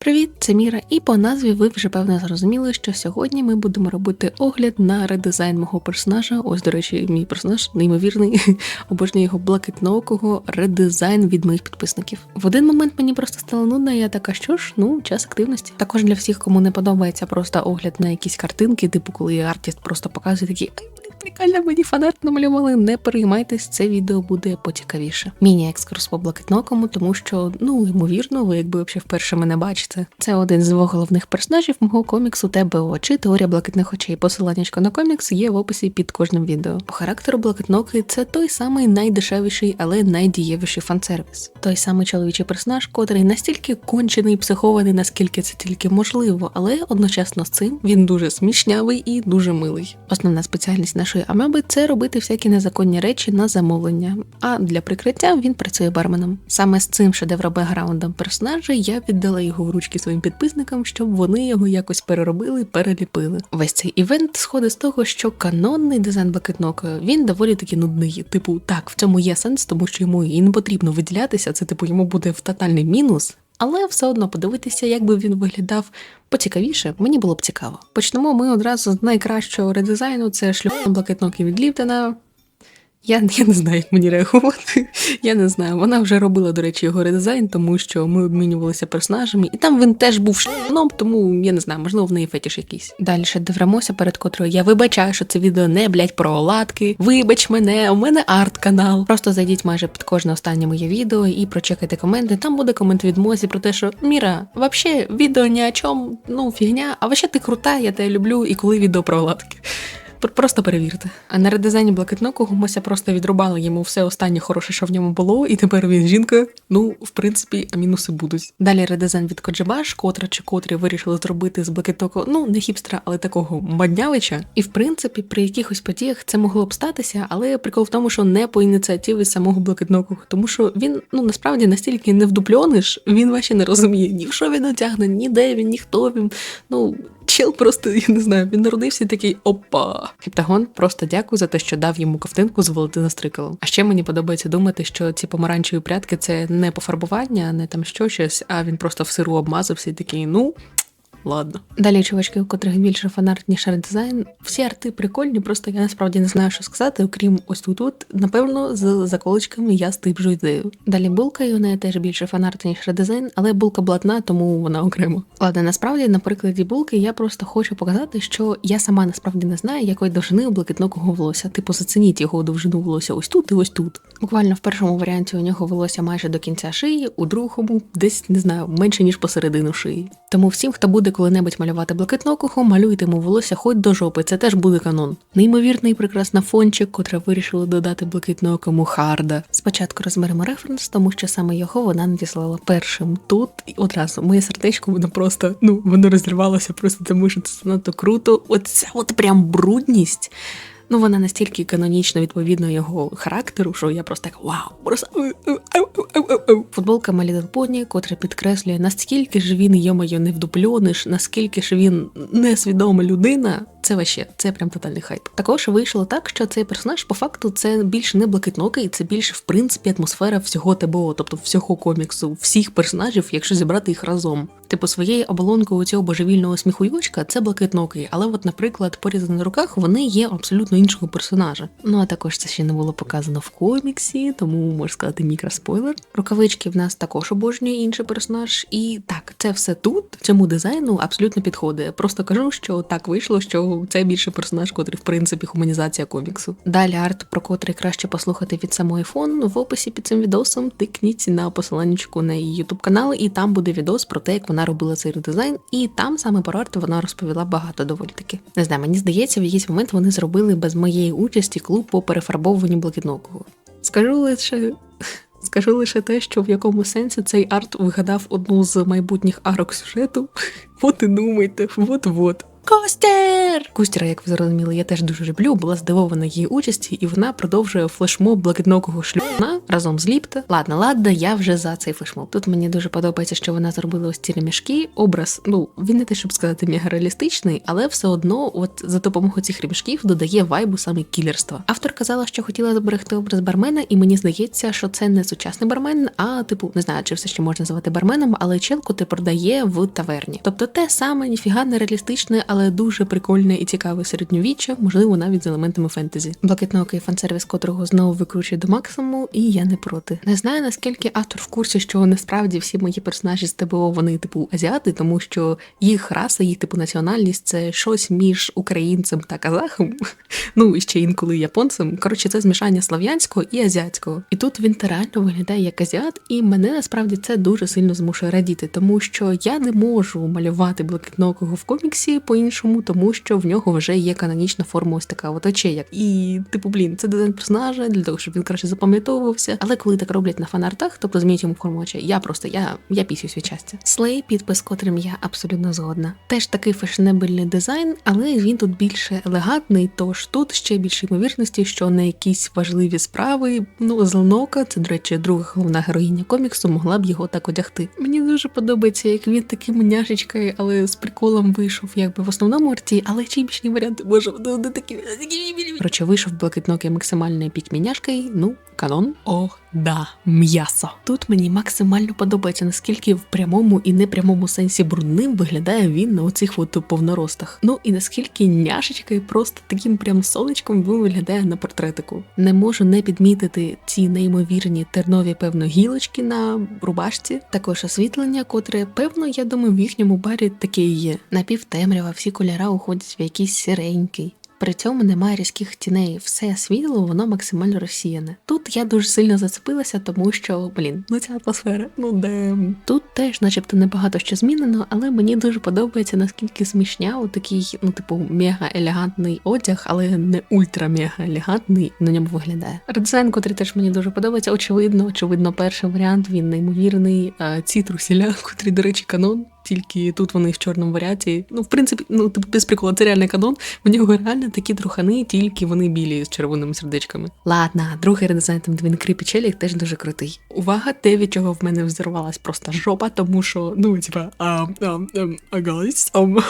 Привіт, це Міра, і по назві ви вже певно зрозуміли, що сьогодні ми будемо робити огляд на редизайн мого персонажа. Ось, до речі, мій персонаж неймовірний, обожнюю його блакитноокого редизайн від моїх підписників. В один момент мені просто стало нудно, і я така, що ж, ну, час активності. Також для всіх, кому не подобається просто огляд на якісь картинки, типу, коли артист просто показує такі. «Ай, блін, Прикольно, мені фанарт намалювали. Не переймайтесь, це відео буде поцікавіше. Міні-екскурс по блакитнокому, тому що, ну, ймовірно, ви якби взагалі вперше мене бачите. Це один з двох головних персонажів мого коміксу ТБО чи теорія блакитних очей. Посиланнячко на комікс є в описі під кожним відео. По характеру блакитноки це той самий найдешевіший, але найдієвіший фан-сервіс. Той самий чоловічий персонаж, котрий настільки кончений і психований, наскільки це тільки можливо, але одночасно з цим він дуже смішнявий і дуже милий. Основна спеціальність нашої амеби це робити всякі незаконні речі на замовлення. А для прикриття він працює барменом. Саме з цим шедевробекграундом персонажа я віддала його в ручки своїм підписникам, щоб вони його якось переробили, переліпили. Весь цей івент сходить з того, що канонний дизайн Бакетнока він доволі таки нудний. Типу, так, в цьому є сенс, тому що йому і не потрібно виділятися. Це типу йому буде в тотальний мінус. Але все одно подивитися, як би він виглядав поцікавіше, мені було б цікаво. Почнемо ми одразу з найкращого редизайну: це шлюб блакитноки від Ліптона. Я, я не знаю, як мені реагувати. Я не знаю. Вона вже робила, до речі, його редизайн, тому що ми обмінювалися персонажами, і там він теж був шном, тому я не знаю, можливо, в неї фетіш якийсь. Далі ще перед котрою я вибачаю, що це відео не блять про оладки. Вибач мене, у мене арт-канал. Просто зайдіть майже під кожне останнє моє відео і прочекайте коменти. Там буде комент від Мозі про те, що Міра, вообще відео ні о чому, ну фігня, а вообще ти крута, я тебе люблю, і коли відео про оладки. Пр- Просто перевірте. А на редизайні блакитнокого Мося просто відрубала йому все останнє хороше, що в ньому було, і тепер він жінка. Ну, в принципі, а мінуси будуть. Далі редизайн від Коджибаш, котра чи котрі вирішили зробити з блакитнокого, ну не хіпстера, але такого маднявича. І в принципі, при якихось подіях це могло б статися, але прикол в тому, що не по ініціативі самого блакитнокого, тому що він ну насправді настільки не вдупльониш, він вообще не розуміє ні в що він отягне, ні де він, ні хто він. Ну чел просто я не знаю. Він народився і такий опа. Хептагон просто дякую за те, що дав йому ковтинку з Володина Стрикалом. А ще мені подобається думати, що ці помаранчеві прядки це не пофарбування, не там що щось, а він просто в сиру обмазався і такий, ну. Ладно. Далі чувачки, у котрих більше фанарт, ніж редизайн. Всі арти прикольні, просто я насправді не знаю, що сказати, окрім ось тут. тут напевно, з заколочками я стиджу ідею. Далі булка, і у неї теж більше фанарт, ніж редизайн, але булка блатна, тому вона окремо. Ладно, насправді, на прикладі булки я просто хочу показати, що я сама насправді не знаю, якої довжини у блакитнокого волосся. Типу, зацініть його довжину волосся ось тут і ось тут. Буквально в першому варіанті у нього волосся майже до кінця шиї, у другому десь не знаю, менше ніж посередину шиї. Тому всім, хто буде коли-небудь малювати блакитнокого, малюйте йому волосся хоч до жопи, це теж буде канон. Неймовірний прекрасна фончик, котра вирішили додати блакитнокому Харда. Спочатку розберемо референс, тому що саме його вона надіслала першим. Тут і одразу моє сердечко воно просто ну воно розірвалося просто тому, що це занадто круто. Оця от прям брудність. Ну, вона настільки канонічно відповідно його характеру, що я просто так вау, просто футболка Little котра підкреслює, наскільки ж він є не вдупльониш, наскільки ж він несвідома людина. Це ваще, це прям тотальний хайп. Також вийшло так, що цей персонаж по факту це більше не блакитнокий, це більше в принципі атмосфера всього ТБО, тобто всього коміксу, всіх персонажів, якщо зібрати їх разом. Типу своєю оболонкою цього божевільного сміхуйочка це блакитнокий, але от, наприклад, порізані на руках вони є абсолютно іншого персонажа. Ну а також це ще не було показано в коміксі, тому можна сказати мікроспойлер. Рукавички в нас також обожнює інший персонаж. І так, це все тут, цьому дизайну абсолютно підходить. Просто кажу, що так вийшло, що це більше персонаж, котрий в принципі гуманізація коміксу. Далі арт, про котрий краще послухати від самої фон. В описі під цим відосом тикніть на посиланнячку на її ютуб канал, і там буде відос про те, як вона робила цей редизайн. І там саме про арт вона розповіла багато доволі таки. Не знаю, мені здається, в якийсь момент вони зробили без моєї участі клуб по перефарбовуванню блакитнокого. Скажу лише. Скажу лише те, що в якому сенсі цей арт вигадав одну з майбутніх арок сюжету. От і думайте, от-от. Костер! Костера, як ви зрозуміли, я теж дуже люблю, була здивована її участі, і вона продовжує флешмоб блакитнокого шлюна разом з Ліпта. Ладно, ладно, я вже за цей флешмоб. Тут мені дуже подобається, що вона зробила ось ці ремішки. Образ, ну він не те, щоб сказати, мега реалістичний, але все одно, от за допомогою цих ремішків додає вайбу саме кілерства. Автор казала, що хотіла зберегти образ бармена, і мені здається, що це не сучасний бармен, а типу не знаю, чи все ще можна називати барменом, але челку ти продає в таверні. Тобто те саме, ніфіга не реалістичне, але дуже прикольне і цікаве середньовіччя, можливо, навіть з елементами фентезі. Блакитноокий фан-сервіс, котрого знову викручує до максимуму, і я не проти. Не знаю наскільки автор в курсі, що насправді всі мої персонажі з ТБО вони типу азіати, тому що їх раса, їх типу національність це щось між українцем та казахом. Ну і ще інколи японцем. Коротше, це змішання слав'янського і азіатського. І тут він реально виглядає як азіат, і мене насправді це дуже сильно змушує радіти, тому що я не можу малювати блакитнокого в коміксі по-іншому, тому що в нього вже є канонічна форма ось така от очей. І, типу, блін, це дизайн персонажа для того, щоб він краще запам'ятовувався. Але коли так роблять на фанартах, тобто змінюють йому форму очей, я просто я, я пісюсь від щастя. Слей, підпис, котрим я абсолютно згодна. Теж такий фешенебельний дизайн, але він тут більше елегантний, тож тут ще більше ймовірності, що на якісь важливі справи, ну Зеленока, це, до речі, друга головна героїня коміксу, могла б його так одягти. Мені дуже подобається, як він таким няшечкою, але з приколом вийшов, якби в основному арті, але чимшні варіанти, боже, вони такі. Коротше, вийшов блакитнокий максимальний пік міняшкою, ну, канон. Ох, да, м'ясо. Тут мені максимально подобається, наскільки в прямому і непрямому сенсі брудним виглядає він на оцих от повноростах. Ну і наскільки няшечка і просто таким прям сонечком виглядає на портретику. Не можу не підмітити ці неймовірні тернові, певно, гілочки на рубашці, також освітлення, котре, певно, я думаю, в їхньому барі таке і є. Напівтемрява, всі кольора уходять в якийсь сіренький. При цьому немає різких тіней, все світло, воно максимально розсіяне. Тут я дуже сильно зацепилася, тому що, блін, ну ця атмосфера, ну де тут теж, начебто, небагато що змінено, але мені дуже подобається наскільки смішня, такий, ну, типу, мега елегантний одяг, але не ультра мега елегантний на ньому виглядає. Редзайн, котрий теж мені дуже подобається, очевидно, очевидно, перший варіант він неймовірний. А ці трусіля, котрі, до речі, канон. Тільки тут вони в чорному варіаті. Ну, в принципі, ну типу, без приколу, це реальний канон. В нього реально такі трухани, тільки вони білі з червоними сердечками. Ладно, другий редизайн, там де він челік, теж дуже крутий. Увага, те, від чого в мене взорвалась просто жопа, тому що, ну, типа, а, а, а, guys, um.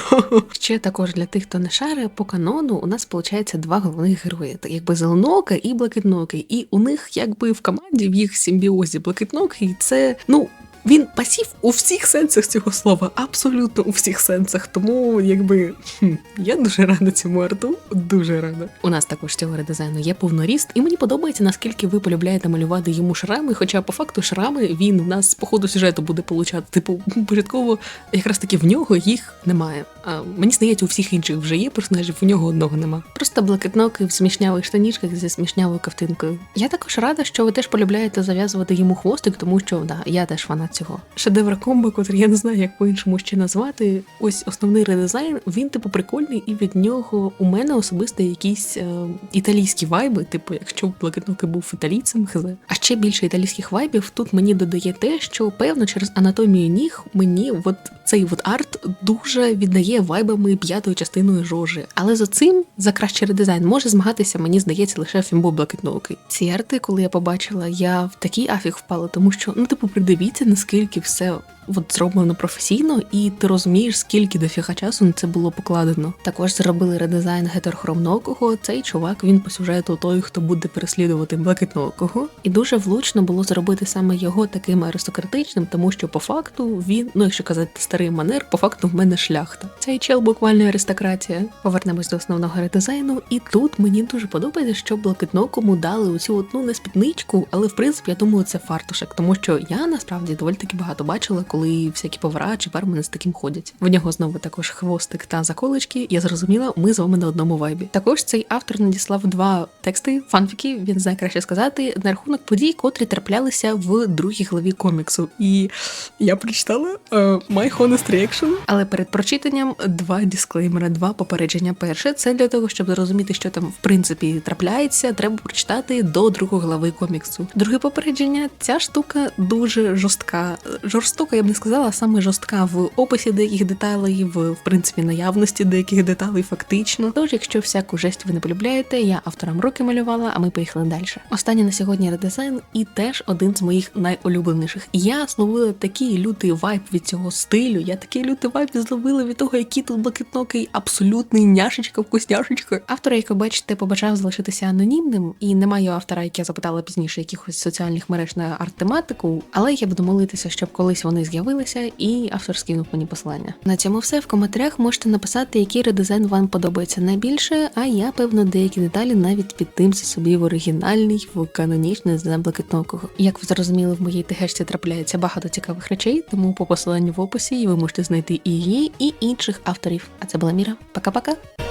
Ще також для тих, хто не шари, по канону у нас виходить два головних герої. Так, якби зеленока і блакитнокий. І у них, якби в команді, в їх симбіозі блакитнокий, це, ну. Він пасів у всіх сенсах цього слова, абсолютно у всіх сенсах. Тому, якби хм, я дуже рада цьому арту, дуже рада. У нас також цього редизайну є повноріст, і мені подобається, наскільки ви полюбляєте малювати йому шрами. Хоча по факту шрами він у нас по ходу сюжету буде получати. Типу, порядково, якраз таки в нього їх немає. А мені здається, у всіх інших вже є персонажів, у нього одного нема. Просто блакитноки в смішнявих штанішках зі смішнявою кавтинкою. Я також рада, що ви теж полюбляєте зав'язувати йому хвостик, тому що да, я теж фанат цього. Шедевр комбо, котрий я не знаю, як по-іншому ще назвати. Ось основний редизайн, він типу прикольний, і від нього у мене особисто якісь е, італійські вайби, типу, якщо б блакитноки був італійцем, хз. А ще більше італійських вайбів тут мені додає те, що певно через анатомію ніг мені от цей от арт дуже віддає вайбами п'ятою частиною жожі. Але за цим за кращий редизайн може змагатися, мені здається, лише Фімбо Блакитноокий. Ці арти, коли я побачила, я в такий афіг впала, тому що ну, типу, придивіться, наскільки все от зроблено професійно, і ти розумієш, скільки дофіга часу на це було покладено. Також зробили редизайн гетерохромноокого. Цей чувак він по сюжету той, хто буде переслідувати блакитноокого. І дуже влучно було зробити саме його таким аристократичним, тому що по факту він, ну якщо казати старий манер, по факту в мене шляхта. Цей чел буквально аристократія. Повернемось до основного редизайну, і тут мені дуже подобається, що блакитнокому дали оцю от, ну не спідничку, але в принципі я думаю, це фартушек, тому що я насправді доволі таки багато бачила, коли всякі повара чи бармени з таким ходять. В нього знову також хвостик та заколочки. Я зрозуміла, ми з вами на одному вайбі. Також цей автор надіслав два тексти, фанфіки, він знає краще сказати, на рахунок подій, котрі траплялися в другій главі коміксу. І я прочитала uh, My Honest Reaction, але перед прочитанням два дисклеймери, два попередження. Перше, це для того, щоб зрозуміти, що там в принципі трапляється, треба прочитати до другої глави коміксу. Друге попередження, ця штука дуже жорстка. Жорстока, я б не сказала, а саме жорстка в описі деяких деталей, в, в принципі наявності деяких деталей, фактично. Тож, якщо всяку жесть ви не полюбляєте, я авторам руки малювала, а ми поїхали далі. Останній на сьогодні редизайн і теж один з моїх найулюбленіших. Я зловила такий лютий вайб від цього стилю. Я такий лютий вайб зловила від того, який тут блакитнокий, абсолютний няшечка, вкусняшечка. Автор, як ви бачите, побажав залишитися анонімним, і немає автора, як я запитала пізніше, якихось соціальних мереж на арт-тематику, але я буду молитися, щоб колись вони з'явилися, і автор скинув мені посилання. На цьому все в коментарях можете написати, який редизайн вам подобається найбільше. А я певно деякі деталі навіть підтимся собі в оригінальний, в канонічний з блакитнокого. Як ви зрозуміли, в моїй тегешці трапляється багато цікавих речей, тому по посиланню в описі ви можете знайти і її, і інших авторів. А це була Міра. Пока-пока.